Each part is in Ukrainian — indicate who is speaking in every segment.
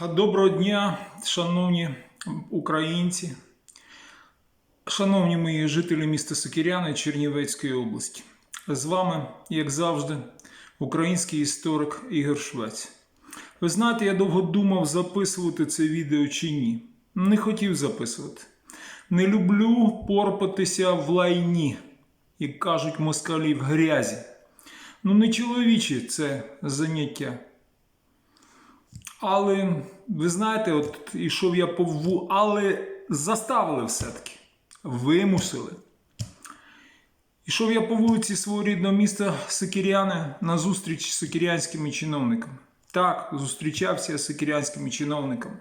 Speaker 1: Доброго дня, шановні українці, шановні мої жителі міста Сокиряни Чернівецької області. З вами, як завжди, український історик Ігор Швець. Ви знаєте, я довго думав, записувати це відео чи ні. Не хотів записувати. Не люблю порпатися в лайні, як кажуть москалі в грязі. Ну, не чоловіче це заняття. Але ви знаєте, от ішов я по ву, але заставили все-таки. Вимусили. Ішов я по вулиці свого рідного міста Сокиряни на зустріч з сокирянськими чиновниками. Так, зустрічався з сокирянськими чиновниками.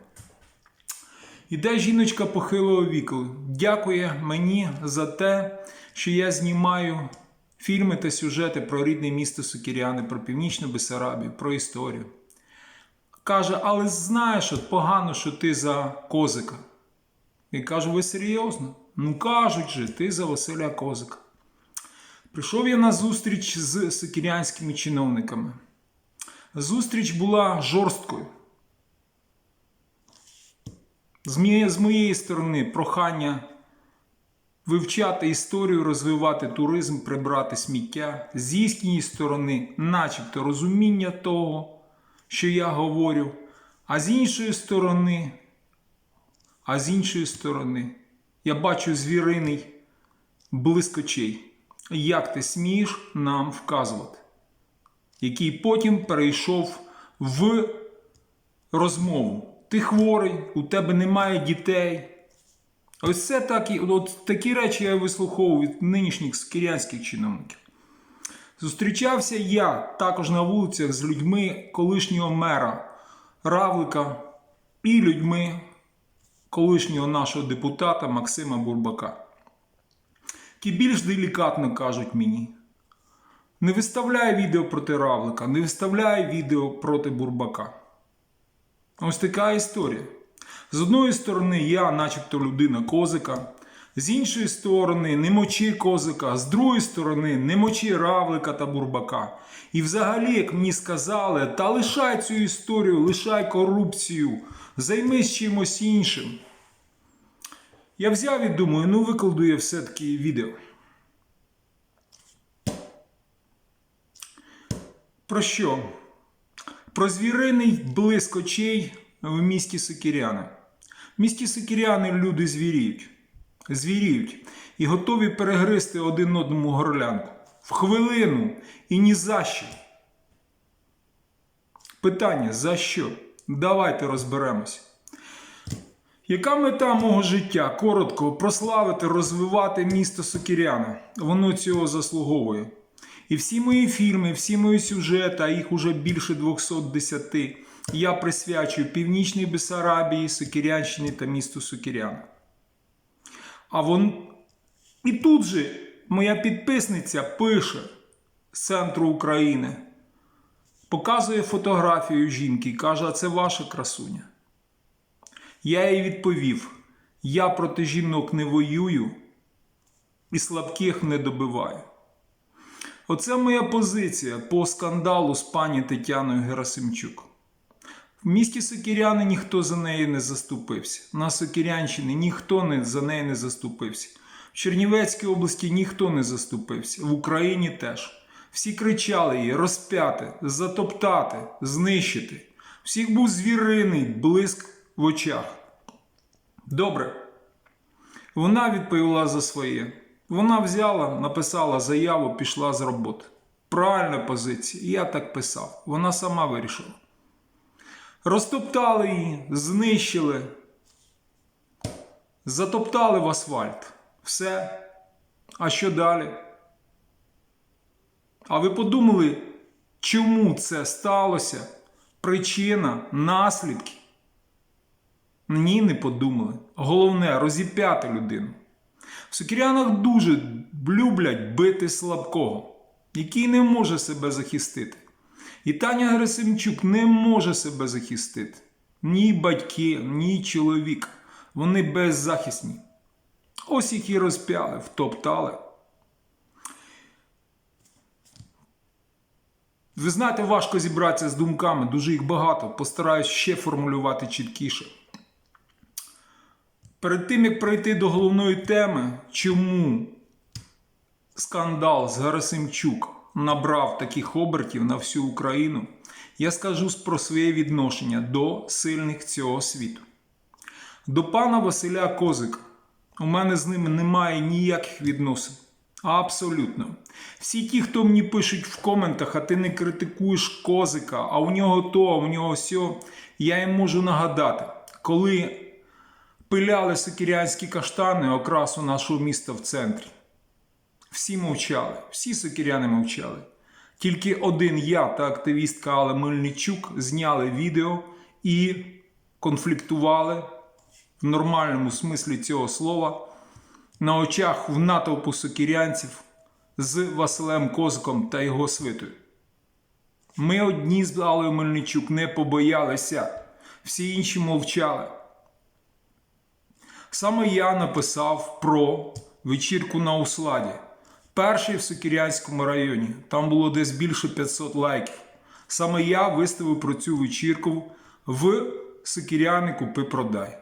Speaker 1: Іде жіночка похилого віку. Дякує мені за те, що я знімаю фільми та сюжети про рідне місто Сокиряни, про північну Бесарабію, про історію. Каже, але знаєш, от погано, що ти за козика. І кажу, ви серйозно? Ну кажуть же, ти за Василя Козика. Прийшов я на зустріч з сокирянськими чиновниками. Зустріч була жорсткою. З моєї сторони прохання вивчати історію, розвивати туризм, прибрати сміття. З їхньої сторони, начебто, розуміння того, що я говорю. А з іншої сторони, а з іншої сторони, я бачу звіриний блиск очей. Як ти смієш нам вказувати? Який потім перейшов в розмову. Ти хворий, у тебе немає дітей. Ось це так, от такі речі я вислуховував від нинішніх скірянських чиновників. Зустрічався я також на вулицях з людьми колишнього мера Равлика і людьми колишнього нашого депутата Максима Бурбака. Ті більш делікатно кажуть мені: не виставляй відео проти Равлика, не виставляй відео проти Бурбака. Ось така історія. З одної сторони, я, начебто, людина козика, з іншої сторони, не мочи козика, з другої сторони, не мочи равлика та бурбака. І взагалі, як мені сказали, та лишай цю історію, лишай корупцію, займись чимось іншим. Я взяв і думаю, ну викладу я все-таки відео. Про що? Про звіриний блиск очей в місті Сокиряни. В місті Сокиряни люди звіріють. Звіріють і готові перегризти один одному горлянку. В хвилину і ні за що. Питання за що? Давайте розберемося. Яка мета мого життя? Коротко прославити, розвивати місто Сокиряна. Воно цього заслуговує. І всі мої фільми, всі мої сюжети, а їх уже більше 210, я присвячую Північній Бесарабії, Сокирянщині та місту Сокиряна. А вон і тут же моя підписниця пише з центру України, показує фотографію жінки і каже, а це ваша красуня. Я їй відповів: я проти жінок не воюю і слабких не добиваю. Оце моя позиція по скандалу з пані Тетяною Герасимчук. В місті Сокиряни ніхто за неї не заступився. На Сокирянщині ніхто не, за неї не заступився. В Чернівецькій області ніхто не заступився. В Україні теж. Всі кричали її розп'яти, затоптати, знищити. Всіх був звіриний блиск в очах. Добре. Вона відповіла за своє. Вона взяла, написала заяву, пішла з роботи. Правильна позиція. Я так писав. Вона сама вирішила. Розтоптали її, знищили, затоптали в асфальт. Все. А що далі? А ви подумали, чому це сталося? Причина, наслідки? Ні, не подумали. Головне розіп'яти людину. В сокирянах дуже люблять бити слабкого, який не може себе захистити. І Таня Герасимчук не може себе захистити. Ні батьки, ні чоловік. Вони беззахисні. Ось їх і розп'яли, втоптали. Ви знаєте, важко зібратися з думками, дуже їх багато. Постараюсь ще формулювати чіткіше. Перед тим, як пройти до головної теми, чому скандал з Гарасимчук набрав таких обертів на всю Україну, я скажу про своє відношення до сильних цього світу. До пана Василя Козика у мене з ним немає ніяких відносин. Абсолютно. Всі ті, хто мені пишуть в коментах, а ти не критикуєш козика, а у нього то, а у нього сьо, я їм можу нагадати, коли пиляли сокірянські каштани окрасу нашого міста в центрі. Всі мовчали, всі сокіряни мовчали. Тільки один я та активістка Алла Мельничук зняли відео і конфліктували в нормальному смислі цього слова на очах в натовпу сокірянців з Василем Козиком та його свитою. Ми одні з Аллою Мельничук не побоялися, всі інші мовчали. Саме я написав про вечірку на Усладі. Перший в Сокірянському районі. Там було десь більше 500 лайків. Саме я виставив про цю вечірку в Сокіряни Купи Продай.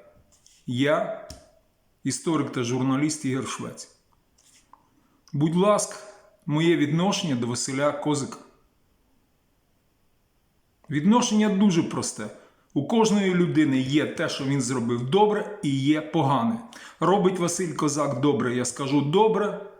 Speaker 1: Я, історик та журналіст Ігор Швець. Будь ласка, моє відношення до Василя Козика. Відношення дуже просте. У кожної людини є те, що він зробив добре, і є погане. Робить Василь Козак добре, я скажу добре.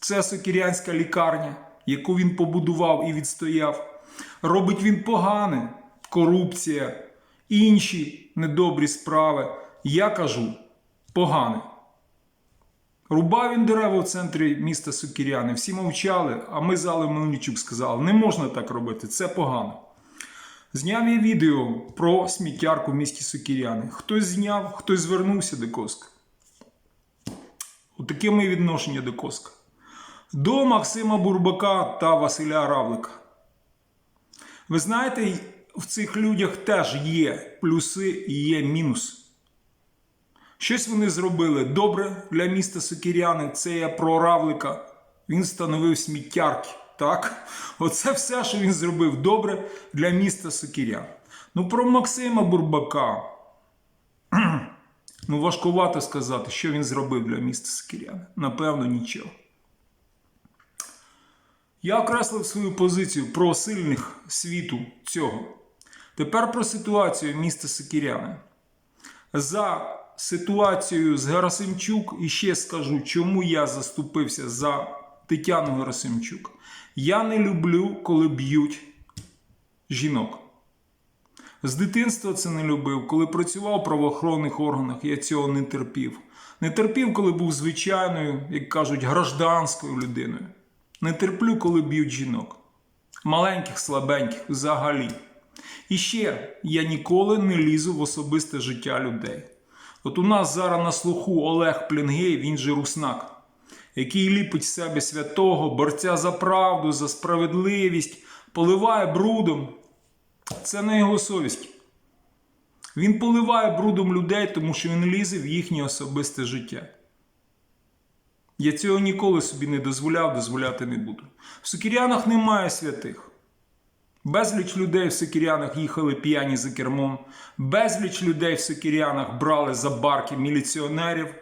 Speaker 1: Це сокірянська лікарня, яку він побудував і відстояв. Робить він погане, корупція, інші недобрі справи. Я кажу погане. Рубав він дерева в центрі міста Сокіряни. Всі мовчали, а ми з Аллою Мельничук сказали, не можна так робити, це погано. Зняв я відео про сміттярку в місті Сокіряни. Хтось зняв, хтось звернувся до Коска. Отаке моє відношення до Коска. До Максима Бурбака та Василя Равлика. Ви знаєте, в цих людях теж є плюси і є мінуси. Щось вони зробили добре для міста Сокіряни. Це я про Равлика. Він встановив сміттярки. Так? Оце все, що він зробив добре для міста Сокірян. Ну, про Максима Бурбака. Ну, важкувато сказати, що він зробив для міста Сокіряни. Напевно, нічого. Я окреслив свою позицію про сильних світу цього. Тепер про ситуацію міста Сокіряни. За ситуацією з Герасимчук і ще скажу, чому я заступився за Тетяну Герасимчук. Я не люблю, коли б'ють жінок. З дитинства це не любив. Коли працював в правоохоронних органах, я цього не терпів. Не терпів, коли був звичайною, як кажуть, гражданською людиною. Не терплю, коли б'ють жінок. Маленьких, слабеньких взагалі. І ще я ніколи не лізу в особисте життя людей. От у нас зараз на слуху Олег Плінгей, він же Руснак, який ліпить з себе святого, борця за правду, за справедливість, поливає брудом. Це не його совість. Він поливає брудом людей, тому що він лізе в їхнє особисте життя. Я цього ніколи собі не дозволяв, дозволяти не буду. В Сокірянах немає святих. Безліч людей в Сокірянах їхали п'яні за кермом, безліч людей в Сокірянах брали за барки міліціонерів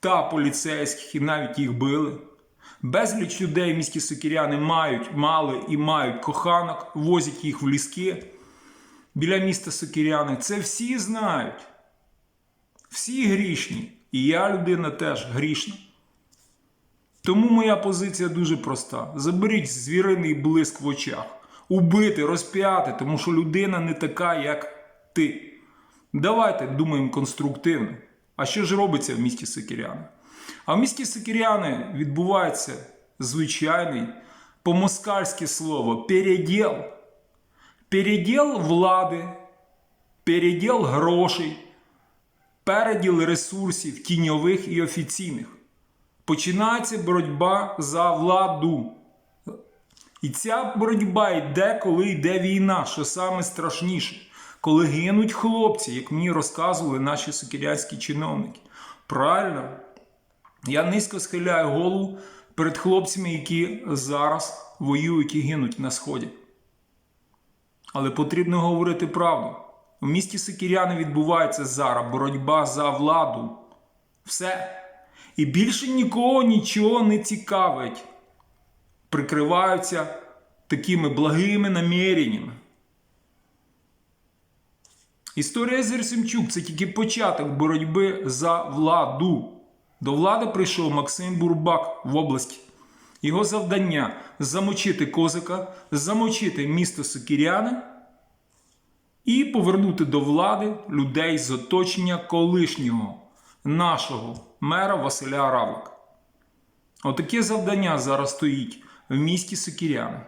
Speaker 1: та поліцейських і навіть їх били. Безліч людей в місті Сокіряни мають, мали і мають коханок, возять їх в ліски біля міста Сокіряни. Це всі знають. Всі грішні. І я людина теж грішна. Тому моя позиція дуже проста: заберіть звіриний блиск в очах, убити, розп'яти, тому що людина не така, як ти. Давайте думаємо конструктивно. А що ж робиться в місті Сокіряни? А в місті Сокіряни відбувається звичайний по-москальськи слово переділ. Переділ влади, переділ грошей, переділ ресурсів тіньових і офіційних. Починається боротьба за владу. І ця боротьба йде, коли йде війна, що саме страшніше, коли гинуть хлопці, як мені розказували наші сокірянські чиновники. Правильно, я низько схиляю голову перед хлопцями, які зараз воюють і гинуть на сході. Але потрібно говорити правду. У місті Сокіряни відбувається зараз боротьба за владу. Все. І більше нікого нічого не цікавить. Прикриваються такими благими наміреннями. Історія Зерсимчук це тільки початок боротьби за владу. До влади прийшов Максим Бурбак в області. Його завдання замочити козика, замочити місто Сокіряни і повернути до влади людей з оточення колишнього нашого мера Василя Равлика. Отаке завдання зараз стоїть в місті Сокіряни.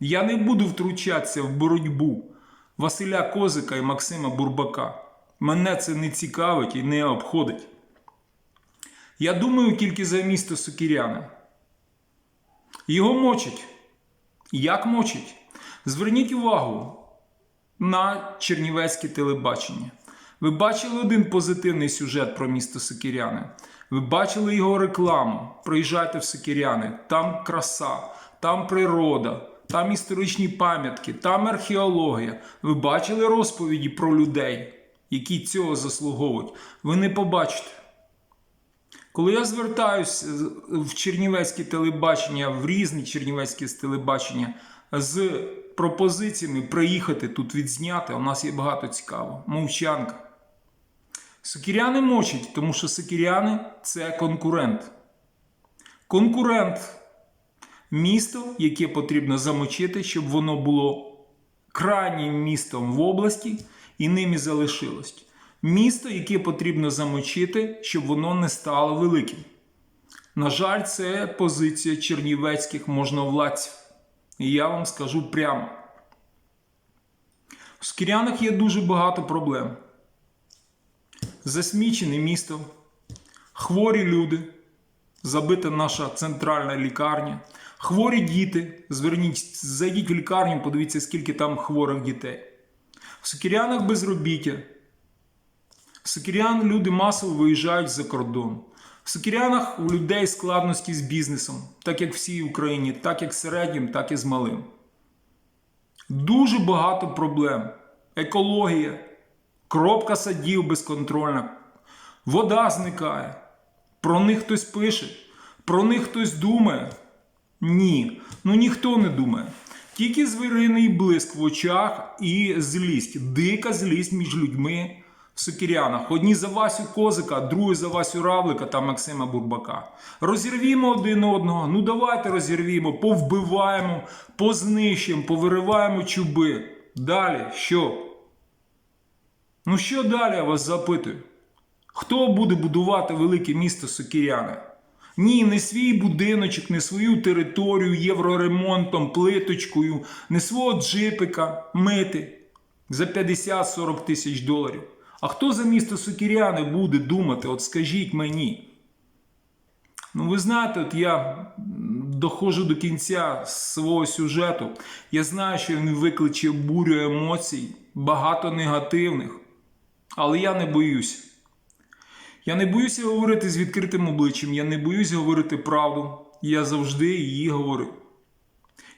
Speaker 1: Я не буду втручатися в боротьбу Василя Козика і Максима Бурбака. Мене це не цікавить і не обходить. Я думаю тільки за місто Сокіряни. Його мочать. Як мочать? Зверніть увагу на чернівецьке телебачення. Ви бачили один позитивний сюжет про місто Сокіряни. Ви бачили його рекламу. Приїжджайте в Сокіряни. Там краса, там природа, там історичні пам'ятки, там археологія. Ви бачили розповіді про людей, які цього заслуговують. Ви не побачите. Коли я звертаюся в чернівецьке телебачення, в різні чернівецькі телебачення з пропозиціями приїхати тут відзняти, у нас є багато цікавого. Мовчанка. Сокіряни мочать, тому що сокіряни це конкурент. Конкурент місто, яке потрібно замочити, щоб воно було крайнім містом в області і ним і залишилось. Місто, яке потрібно замочити, щоб воно не стало великим. На жаль, це позиція чернівецьких можновладців. І я вам скажу прямо: в Скірянах є дуже багато проблем. Засмічене місто, хворі люди, забита наша центральна лікарня, хворі діти. Зверніть, зайдіть в лікарню, подивіться, скільки там хворих дітей. В Сокірянах безробіття. В Сокірян люди масово виїжджають за кордон. В Сокірянах у людей складності з бізнесом, так як всій Україні, так як середнім, так і з малим. Дуже багато проблем. Екологія, кропка садів безконтрольна, вода зникає. Про них хтось пише, про них хтось думає. Ні, ну ніхто не думає. Тільки звіриний блиск в очах і злість, дика злість між людьми в Сокірянах. Одні за Васю Козика, другі за Васю Равлика та Максима Бурбака. Розірвімо один одного. Ну давайте розірвімо, повбиваємо, познищимо, повириваємо чуби. Далі що? Ну що далі я вас запитую? Хто буде будувати велике місто Сокіряни? Ні, не свій будиночок, не свою територію євроремонтом, плиточкою, не свого джипика мити за 50-40 тисяч доларів. А хто за місто Сокіряни буде думати? От скажіть мені. Ну, ви знаєте, от я доходжу до кінця свого сюжету. Я знаю, що він викличе бурю емоцій, багато негативних. Але я не боюся. Я не боюся говорити з відкритим обличчям, я не боюсь говорити правду. Я завжди її говорю.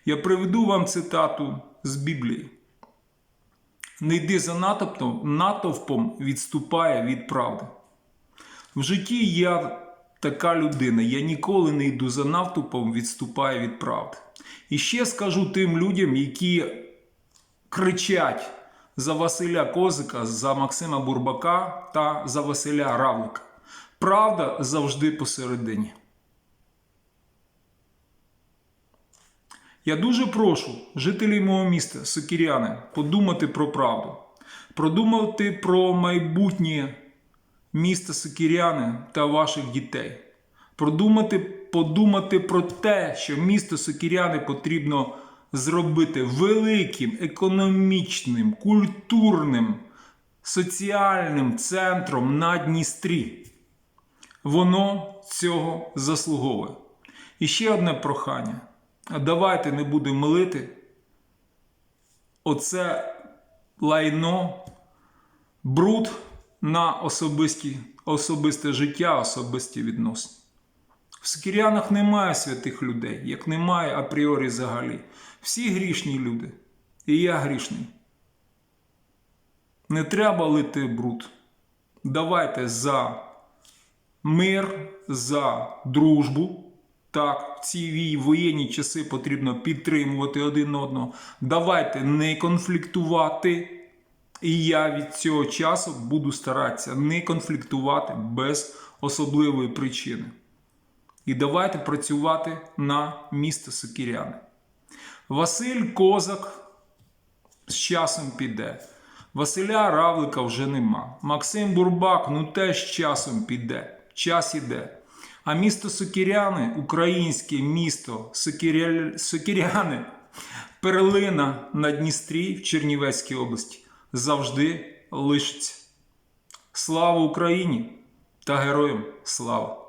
Speaker 1: Я приведу вам цитату з Біблії. Не йди за натовпом, натовпом відступає від правди. В житті я така людина, я ніколи не йду за натовпом, відступаю від правди. І ще скажу тим людям, які кричать за Василя Козика, за Максима Бурбака та за Василя Равлика. Правда завжди посередині. Я дуже прошу жителів мого міста, Сокіряни, подумати про правду, продумати про майбутнє міста Сокіряни та ваших дітей. Продумати, подумати про те, що місто Сокіряни потрібно зробити великим, економічним, культурним, соціальним центром на Дністрі. Воно цього заслуговує. І ще одне прохання. Давайте не будемо милити оце лайно, бруд на особисті, особисте життя, особисті відносини. В Сокірянах немає святих людей, як немає апріорі взагалі. Всі грішні люди. І я грішний. Не треба лити бруд. Давайте за мир, за дружбу. Так, в ці воєнні часи потрібно підтримувати один одного. Давайте не конфліктувати. І я від цього часу буду старатися не конфліктувати без особливої причини. І давайте працювати на місто Сокіряни. Василь Козак з часом піде. Василя Равлика вже нема. Максим Бурбак ну теж часом піде. Час іде. А місто Сокіряни, українське місто Сокіря... Сокіряни, перлина на Дністрі в Чернівецькій області завжди лишиться. Слава Україні та героям слава!